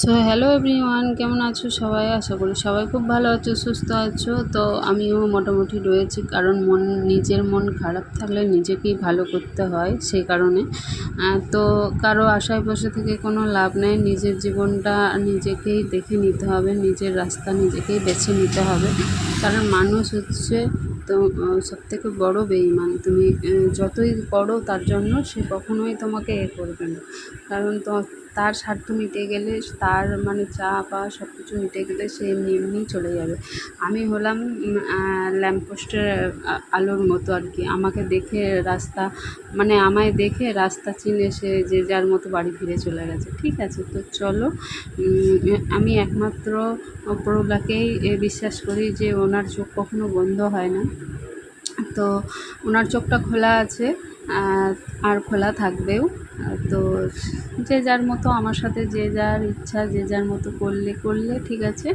So hello everyone কেমন আছো সবাই? আশা করি সবাই খুব ভালো আছো, সুস্থ আছো। তো আমিও মোটামুটি রয়েছি, কারণ মন, নিজের মন খারাপ থাকলে নিজেকেই ভালো করতে হয় সেই কারণে। তো কারও আশায় বসে থেকে কোনো লাভ নেই, নিজের জীবনটা নিজেকেই দেখে নিতে হবে, নিজের রাস্তা নিজেকেই বেছে নিতে হবে। কারণ মানুষ হচ্ছে তো সব থেকে বড়ো বেইমান তুমি যতই করো তার জন্য সে কখনোই তোমাকে এ করবে না। কারণ তো তার স্বার্থ মিটে গেলে, তার মানে চা পাওয়া সব কিছু মিটে গেলে সে এমনি এমনিই চলে যাবে। আমি হলাম ল্যাম্পপোস্টের আলোর মতো আর কি। আমাকে দেখে রাস্তা মানে আমায় দেখে রাস্তা চিনে সে যে যার মতো বাড়ি ফিরে চলে গেছে। ঠিক আছে, তো চলো আমি একমাত্র প্রৌলাকেই বিশ্বাস করি যে ওনার চোখ কখনো বন্ধ হয় না। তো ওনার চোখটা খোলা আছে, আর খোলা থাকবেও। তো যে যার মতো আমার সাথে যে যার ইচ্ছা, যে যার মতো করলে করলে ঠিক আছে।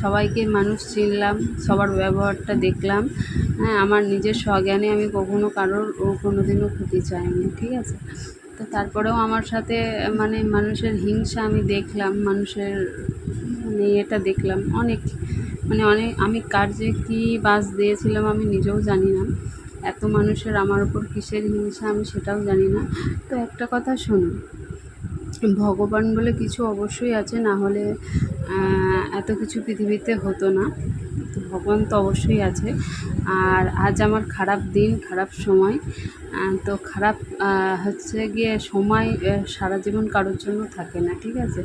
সবাইকে মানুষ চিনলাম, সবার ব্যবহারটা দেখলাম। হ্যাঁ আমার নিজের স্বজ্ঞানে আমি কখনো কারোর কোনো দিনও ক্ষতি চাইনি, ঠিক আছে? তো তারপরেও আমার সাথে মানে মানুষের হিংসা আমি দেখলাম, মানুষের এটা দেখলাম। অনেক মানে অনেক, আমি কার যে কী বাস দিয়েছিলাম আমি নিজেও জানি না। এত মানুষের আমার ওপর কিসের হিংসা আমি সেটাও জানি না। তো একটা কথা শোনো, ভগবান বলে কিছু অবশ্যই আছে, না হলে এত কিছু পৃথিবীতে হতো না। ভগবান তো অবশ্যই আছে। আর আজ আমার খারাপ দিন, খারাপ সময়। তো খারাপ হচ্ছে গিয়ে সময় সারা জীবন কারোর জন্য থাকে না, ঠিক আছে?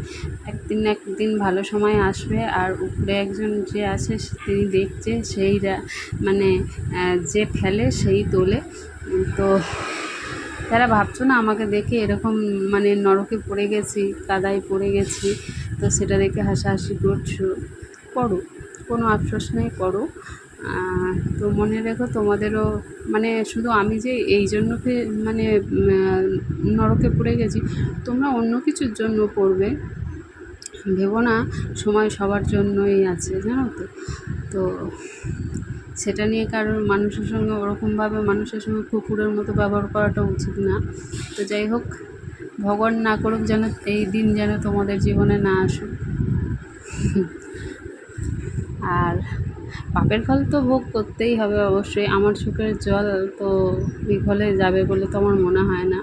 একদিন একদিন ভালো সময় আসবে আর উপরে একজন যে আছে, তিনি দেখছে সেই মানে যে ফেলে সেই তোলে। তো তারা ভাবছ না আমাকে দেখে এরকম মানে নরকে পড়ে গেছি, কাদায় পড়ে গেছি, তো সেটা দেখে হাসাহাসি করছ? করো। কোনো আফসোস নেই, করো। তো মনে রেখো তোমাদেরও মানে শুধু আমি যে এই জন্য মানে নরকে পড়ে গেছি, তোমরা অন্য কিছুর জন্য পড়বে। ভেবো না, সময় সবার জন্যই আছে, জানো তো? তো সেটা নিয়ে কারোর মানুষের সঙ্গে ওরকমভাবে মানুষের সঙ্গে কুকুরের মতো ব্যবহার করাটা উচিত না। তো যাই হোক, ভগবান না করুক যেন এই দিন যেন তোমাদের জীবনে না আসুক। আর পাপের ফল তো ভোগ করতেই হবে অবশ্যই। আমার চোখের জল তো বিফলে যাবে বলে তো আমার মনে হয় না।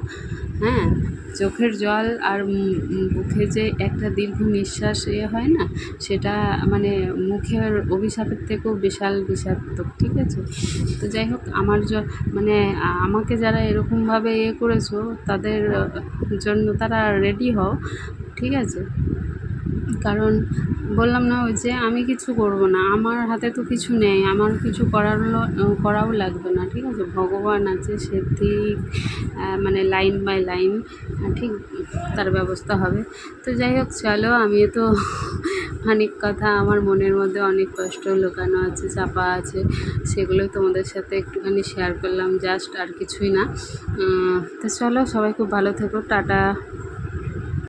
হ্যাঁ চোখের জল আর মুখে যে একটা দীর্ঘ নিঃশ্বাস এ হয় না, সেটা মানে মুখের অভিশাপের থেকেও বিশাল বিষাক্তক ঠিক আছে? তো যাই হোক, আমার মানে আমাকে যারা এরকমভাবে ইয়ে করেছ, তাদের জন্য তারা রেডি হও, ঠিক আছে? কারণ বললাম না ওই যে আমি কিছু করব না, আমার হাতে তো কিছু নেই, আমার কিছু করার করাও লাগবে না, ঠিক আছে? ভগবান আছে, সে ঠিক মানে লাইন বাই লাইন ঠিক তার ব্যবস্থা হবে। তো যাই হোক, চলো আমি তো অনেক কথা, আমার মনের মধ্যে অনেক কষ্ট লুকানো আছে, চাপা আছে, সেগুলোই তোমাদের সাথে একটুখানি শেয়ার করলাম জাস্ট আর কিছুই না। তো চলো, সবাই খুব ভালো থেকো, টাটা।